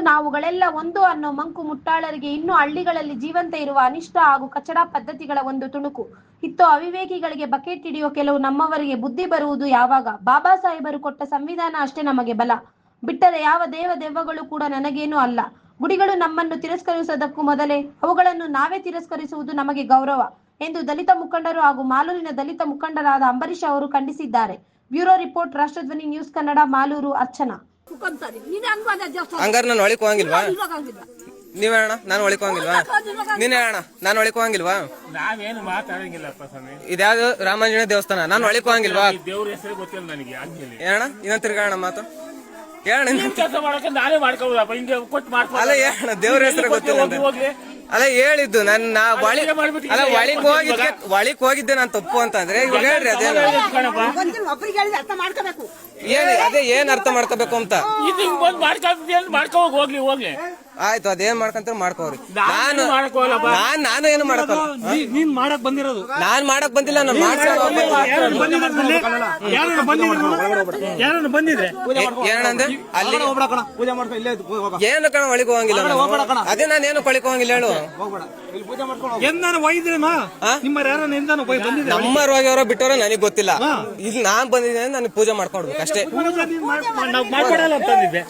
ನಾವುಗಳೆಲ್ಲ ಒಂದು ಅನ್ನೋ ಮಂಕು ಮುಟ್ಟಾಳರಿಗೆ ಇನ್ನೂ ಹಳ್ಳಿಗಳಲ್ಲಿ ಜೀವಂತ ಇರುವ ಅನಿಷ್ಟ ಹಾಗೂ ಕಚಡ ಪದ್ಧತಿಗಳ ಒಂದು ತುಣುಕು. ಇತ್ತು ಅವಿವೇಕಿಗಳಿಗೆ ಬಕೆಟ್ ಹಿಡಿಯೋ ಕೆಲವು ನಮ್ಮವರಿಗೆ ಬುದ್ಧಿ ಬರುವುದು ಯಾವಾಗ? ಬಾಬಾ ಸಾಹೇಬರು ಕೊಟ್ಟ ಸಂವಿಧಾನ ಅಷ್ಟೇ ನಮಗೆ ಬಲ. ಬಿಟ್ಟರೆ ಯಾವ ದೇವ ದೆವ್ವಗಳು ಕೂಡ ನನಗೇನೂ ಅಲ್ಲ. ಗುಡಿಗಳು ನಮ್ಮನ್ನು ತಿರಸ್ಕರಿಸುವುದಕ್ಕೂ ಮೊದಲೇ ಅವುಗಳನ್ನು ನಾವೇ ತಿರಸ್ಕರಿಸುವುದು ನಮಗೆ ಗೌರವ ಎಂದು ದಲಿತ ಮುಖಂಡರು ಹಾಗೂ ಮಾಲೂರಿನ ದಲಿತ ಮುಖಂಡರಾದ ಅಂಬರೀಶ್ ಅವರು ಖಂಡಿಸಿದ್ದಾರೆ. Bureau report, Rashtradhwani news Kannada, Malur, Archana. ಹಂಗಾರೆ ನಾನು ಒಳಕ್ ಹೋಗಂಗಿಲ್ವಾ? ನೀವ್ ಹೇಳ ನಾನು ಒಳಕ್ ಹೋಗಂಗಿಲ್ವಾ? ನೀನ್ ಹೇಳ ನಾನು ಒಳಕ್ ಹೋಗಂಗಿಲ್ವಾ? ನಾವೇನು ಮಾತಾಡಂಗಿಲ್ಲಪ್ಪ ಸ್ವಾಮಿ. ಇದ್ಯಾವ್ದು? ರಾಮಾಂಜನ ದೇವಸ್ಥಾನ. ನಾನು ಒಳಕ್ ಹೋಗಂಗಿಲ್ವಾ? ದೇವ್ರ ಹೆಸರು ಗೊತ್ತಿಲ್ಲ ನನಗೆ ಹೇಳ ಇನ್ನೊಂದ್ ತಿರ್ಗಾಣ ಮಾತು. ಹೇಳ ಕೆಲಸ ಮಾಡಕ್ಕೆ ನಾನೇ ಮಾಡ್ಕೋಬೋದಪ್ಪ. ಹಿಂಗೆ ಕೊಟ್ಟು ಮಾಡ್ಕೊ ಅಲ್ಲ ಹೇಳಣ ದೇವ್ರ ಹೆಸರು ಗೊತ್ತಿಲ್ಲ ಹೋಗ್ಲಿ ಅಲ್ಲ ಹೇಳಿದ್ದು ನನ್ನ ನಾ ಒಳಿ ಅಲ್ಲ ಒಳಿಕ್ ಹೋಗಿದ್ದೆ ಒಳಿಕ್ ಹೋಗಿದ್ದೆ ನಾನು ತಪ್ಪು ಅಂತಂದ್ರೆ ಇವಾಗ ಹೇಳ್ರಿ ಅದೇ ಕಣಪ್ಪ. ಒಂದಿನ ಒಬ್ರಿಗೆ ಹೇಳಿದ್ರೆ ಅರ್ಥ ಮಾಡ್ಕೋಬೇಕು. ಏನ್ ಅದೇ ಏನ್ ಅರ್ಥ ಮಾಡ್ಕೋಬೇಕು ಅಂತ? ಇದು ಹಿಂಗ್ ಬಂದು ಮಾಡ್ಕೊಂಡು ಮಾಡ್ಕೋ ಹೋಗ್ಲಿ ಹೋಗ್ಲಿ. ಆಯ್ತು ಅದೇನ್ ಮಾಡ್ಕಂತ ಮಾಡ್ಕೋರಿ ನಾನು ನಾನು ಏನು ಮಾಡಕ್ಕಲ್ಲ ನೀ- ನೀನ್ ಮಾಡಕ್ ಬಂದಿರೋದು. ನಾನ್ ಮಾಡಕ್ ಬಂದಿಲ್ಲ ನಾನು ಯಾರನ್ನ ಬಂದಿದ್ರೆ ಯಾರನ್ನ ಬಂದಿದ್ರೆ ಬಂದಿದ್ರೆ ಏನಂದೆ ಅಲ್ಲಿ? ಪೂಜೆ ಇಲ್ಲೇ ಏನು ಕಣ ಒಳಗೆ ಹೋಗಂಗಿಲ್ಲ ಅದೇ ನಾನು ಏನು ಕೊಳಿಕ ಹೋಗಂಗಿಲ್ಲ ಹೇಳು. ಹೋಗ್ಬೇಡ ಇಲ್ಲಿ ಪೂಜೆ ಮಾಡ್ಕೊಂಡು ಎಂದಾನು ಒಯ್ದ್ರೇನಾ ನಿಮ್ಮ ಯಾರನ್ನ ಎಂದಾನು ಒಯ್ ಬಂದಿದ್ರೆ ನಮ್ಮ ರೋಗಿಯವರೋ ಬಿಟ್ಟವ್ರ ನನಗೆ ಗೊತ್ತಿಲ್ಲ. ಇಲ್ಲಿ ನಾನ್ ಬಂದಿದ್ದೇನೆ ನನಗೆ ಪೂಜೆ ಮಾಡ್ಕೊಡ್ಬೇಕು ಅಷ್ಟೇ. ಮಾಡ್ಕೊಡಲ್ಲ ಅಂತಂದಿದ್ದೆ